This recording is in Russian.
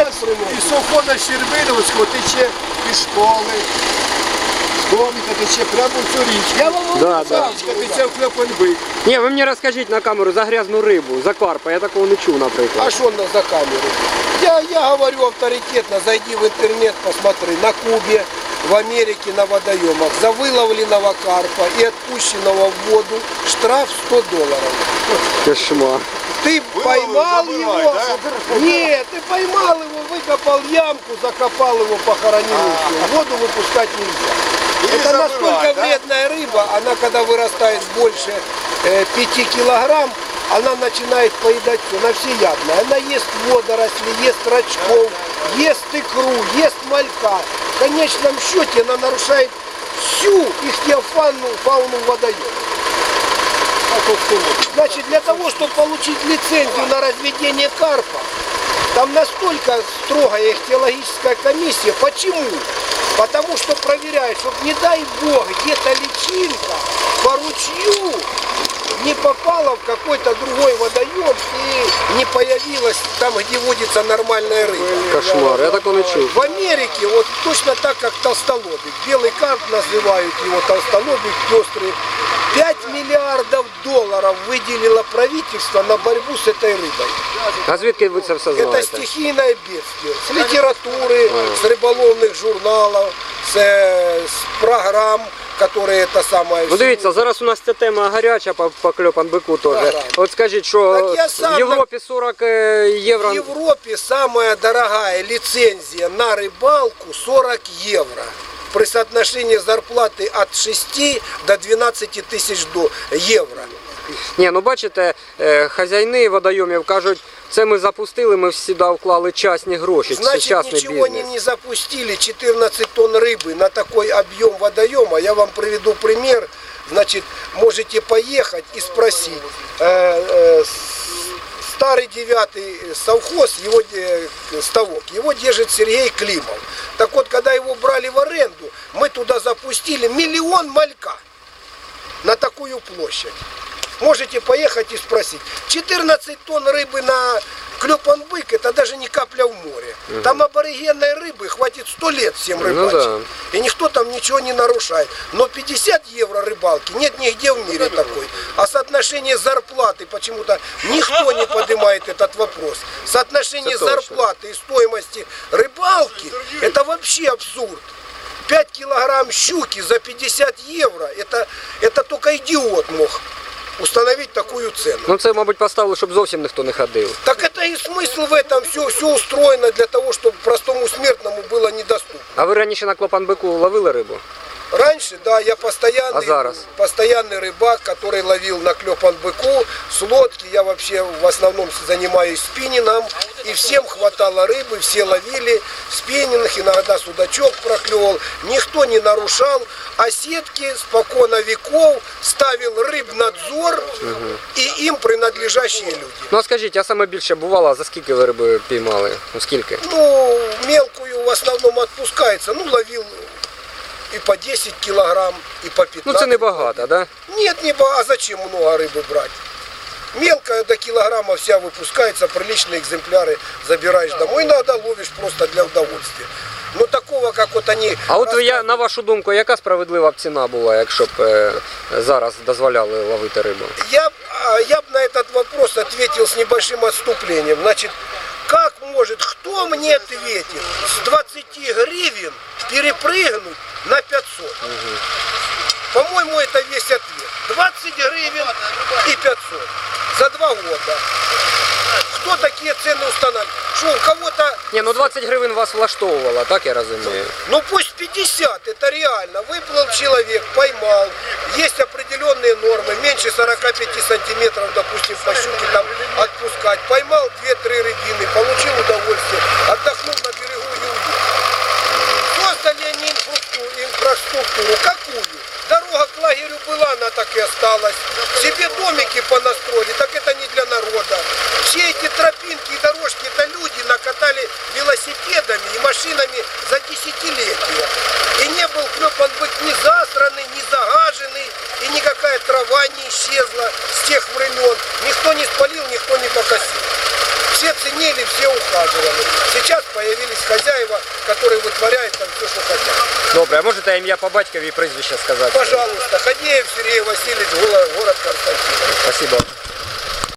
нас із совхоза Щербиновського тече із школи, з домика тече прямо в цю річку. Я вам говорю, Да, да. Річка тече в Клепанбик. Ні, ви мені розкажіть на камеру за грязну рибу, за карпа, я такого не чув, наприклад. А что на за камеру? Я, я говорю авторитетно, зайди в интернет, посмотри, на Кубе, в Америке на водоемах за выловленного карпа и отпущенного в воду штраф 100 долларов. Кошмар. Ты Выловил, поймал забывай, его? да? Нет, ты поймал его, выкопал ямку, закопал его, похоронил. В воду выпускать нельзя. И Это забывай, настолько да? вредная рыба, она когда вырастает больше э, 5 килограмм, она начинает поедать все, она всеядная. Она ест водоросли, ест рачков, ест икру, ест малька. В конечном счете она нарушает всю ихтиофауну фауну водоема. Значит, для того, чтобы получить лицензию на разведение карпа, там настолько строгая ихтиологическая комиссия. Почему? Потому что проверяют, чтобы, не дай бог, где-то личинка не попала в какой-то другой водоем и не появилась там, где водится нормальная рыба. Кошмар, я такого не чув. В Америке вот точно так, как толстолобик. Белый карп называют его толстолобик пестрый. 5 миллиардов долларов выделило правительство на борьбу с этой рыбой. А звідки ви це все Это стихийное бедствие. С литературы, с рыболовных журналов, с, с программ, которые это самое... Ну дивіться, зараз у нас ця тема гаряча по, по кльопанбику теж. Ага. От скажіть, що Так я сам в Європі 40 євро. В Европе самая дорогая лицензия на рыбалку 40 евро. При соотношении зарплаты от 6 до 12 тысяч до евро. Ні, ну бачите, е, хазяїни водойомів кажуть, це ми запустили, ми сюди вклали частні гроші, це Значит, частний ничего не, бізнес. не запустили, 14 тонн рыбы на такой объем водоема. Я вам приведу пример. Значит, можете поехать и спросить. Э, э, с- старый девятый совхоз, его де- ставок, его держит Сергей Климов. Так вот, когда его брали в аренду, мы туда запустили миллион малька на такую площадь. Можете поехать и спросить. 14 тонн рыбы на Клёпанбык, это даже не капля в море. Там аборигенной рыбы хватит 100 лет всем Ну рыбачить. И никто там ничего не нарушает. Но 50 евро рыбалки нет нигде в мире такой. А соотношение зарплаты почему-то никто не поднимает этот вопрос. Соотношение Это зарплаты и стоимости рыбалки, это вообще абсурд. 5 килограмм щуки за 50 евро, это, это только идиот мог установить такую цену. Ну це, мабуть, поставили, щоб зовсім ніхто не ходив. Так это и смысл в этом, все, все устроено для того, чтобы простому смертному было недоступно. А ви раніше на клопанбику ловили рибу? Раньше, да, я постоянный, А зараз? постоянный рыбак, который ловил на клепан быку, с лодки. Я вообще в основном занимаюсь спиннингом. И всем хватало рыбы, все ловили спиннинг, иногда судачок проклевал. Никто не нарушал. А сетки спокойно веков ставил рыбнадзор и им принадлежащие люди. Ну а скажіть, а саме більше бувало, за скільки ви риби піймали? Ну скільки? Ну, мелкую в основном отпускается. Ну, ловил и по 10 килограмм, и по 15. Ну це небагато, да? Нет, не ба- а зачем много рыбы брать? Мелкая до килограмма вся выпускается, приличные экземпляры забираешь домой, иногда ловишь просто для удовольствия. Но такого, как вот они... А от рассказывают, я на вашу думку, яка справедлива б ціна була, якщо б е, зараз дозволяли ловити рибу? Я, б- а, я бы на этот вопрос ответил с небольшим отступлением. Значит, как может, кто мне ответит с 20 гривен перепрыгнуть на 500? По-моему, это весь ответ. 20 гривен и 500 за два года. Кто такие цены устанавливает? Что, у кого-то Ні, ну 20 гривень вас влаштовувало, так я розумію. ну пусть 50, это реально. Выплыл человек, поймал. Есть определенные нормы, меньше 45 сантиметров, допустим, по щуке там отпускать. Поймал 2-3 рыбины, получил удовольствие, отдохнул на берегу и уехал. Создали они инфраструктуру. Какую? Дорога к лагерю была, она так и осталась. Себе домики понастроили, так это не для народа. Все эти тропинки и дорожки, это люди накатали велосипедами и машинами за десятилетия. И не был клепан бык ни засранный, ни загаженный, и никакая трава не исчезла с тех времен. Никто не спалил, никто не покосил Все ценили, все ухаживали. Сейчас появились хозяева, которые вытворяют там все, что хотят. Добре, а можете ім'я по батькові і прізвище сказати? Пожалуйста, Ходеев Сергей Васильевич, город город Константин. Спасибо.